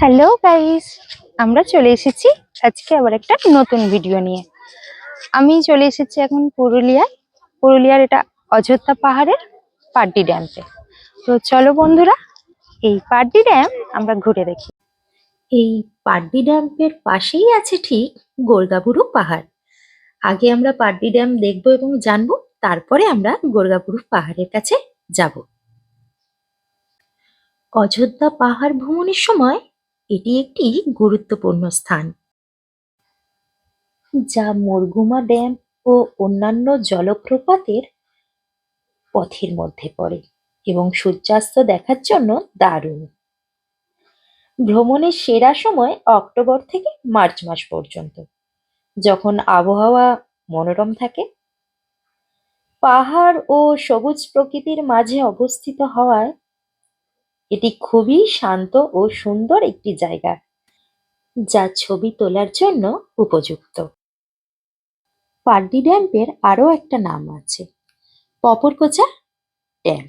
Hello guys, আমরা চলে এসেছি আজকে আবার একটা নতুন ভিডিও নিয়ে। আমি চলে এসেছি এখন পুরুলিয়ায়। পুরুলিয়ার এটা অযোধ্যা পাহাড়ের পাড্ডি ড্যামে তো চলো বন্ধুরা, এই পাড্ডি ড্যাম আমরা ঘুরে দেখি। এই পাড্ডি ড্যামের পাশেই আছে ঠিক গোর্গাবুরু পাহাড়। আগে আমরা পাড্ডি ড্যাম দেখব এবং জানব, তারপরে আমরা গোর্গাবুরু পাহাড়ের কাছে যাব। অযোধ্যা পাহাড় ভ্রমণের সময় এটি একটি গুরুত্বপূর্ণ স্থান। যা মুরগুমা ড্যাম ও অন্যান্য জলপ্রপাতের পথের মধ্যে পড়ে এবং সূর্যাস্ত দেখার জন্য দারুণ। ভ্রমণের সেরা সময় অক্টোবর থেকে মার্চ মাস পর্যন্ত, যখন আবহাওয়া মনোরম থাকে। পাহাড় ও সবুজ প্রকৃতির মাঝে অবস্থিত হওয়ায় এটি খুবই শান্ত ও সুন্দর একটি জায়গা, যা ছবি তোলার জন্য উপযুক্ত। পাড্ডি ড্যামের আরও একটা নাম আছে, পপরকোচা ড্যাম।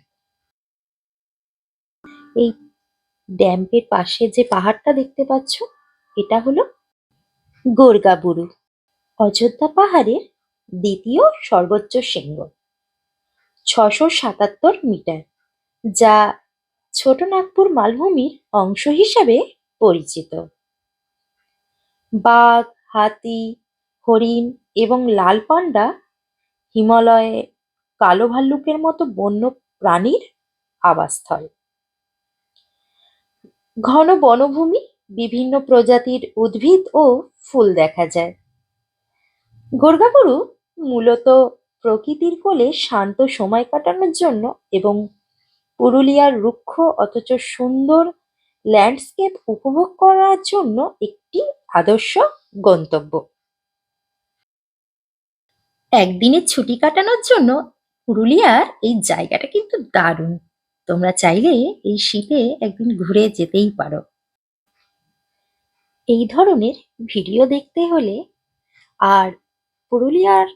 এই ড্যামের পাশে যে পাহাড়টা দেখতে পাচ্ছ, এটা হলো গোর্গাবুরু, অযোধ্যা পাহাড়ের দ্বিতীয় সর্বোচ্চ শৃঙ্গ, ছশো সাতাত্তর মিটার, যা ছোট নাগপুর মালভূমির অংশ হিসাবে পরিচিত। বাঘ, হাতি, হরিণ এবং লাল পান্ডা হিমালয়ে কালো ভাল্লুকের মতো বন্য প্রাণীর আবাসস্থল। ঘন বনভূমি, বিভিন্ন প্রজাতির উদ্ভিদ ও ফুল দেখা যায়। গোর্গাবুরু মূলত প্রকৃতির কোলে শান্ত সময় কাটানোর জন্য এবং পুরুলিয়ার রুক্ষ অথচ সুন্দর ল্যান্ডস্কেপ উপভোগ করার জন্য একটি আদর্শ গন্তব্য। একদিনের ছুটি কাটানোর জন্য পুরুলিয়ার এই জায়গাটা কিন্তু দারুণ। তোমরা চাইলে এই শীতে একদিন ঘুরে যেতেই পারো। এই ধরনের ভিডিও দেখতে হলে আর পুরুলিয়ার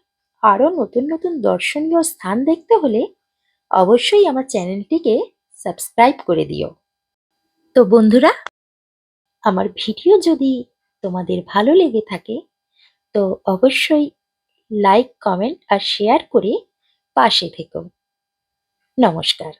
আরও নতুন নতুন দর্শনীয় স্থান দেখতে হলে অবশ্যই আমার চ্যানেলটিকে সাবস্ক্রাইব করে দিও। তো বন্ধুরা, আমার ভিডিও যদি তোমাদের ভালো লেগে থাকে, তো অবশ্যই লাইক কমেন্ট আর শেয়ার করে পাশে থেকো। নমস্কার।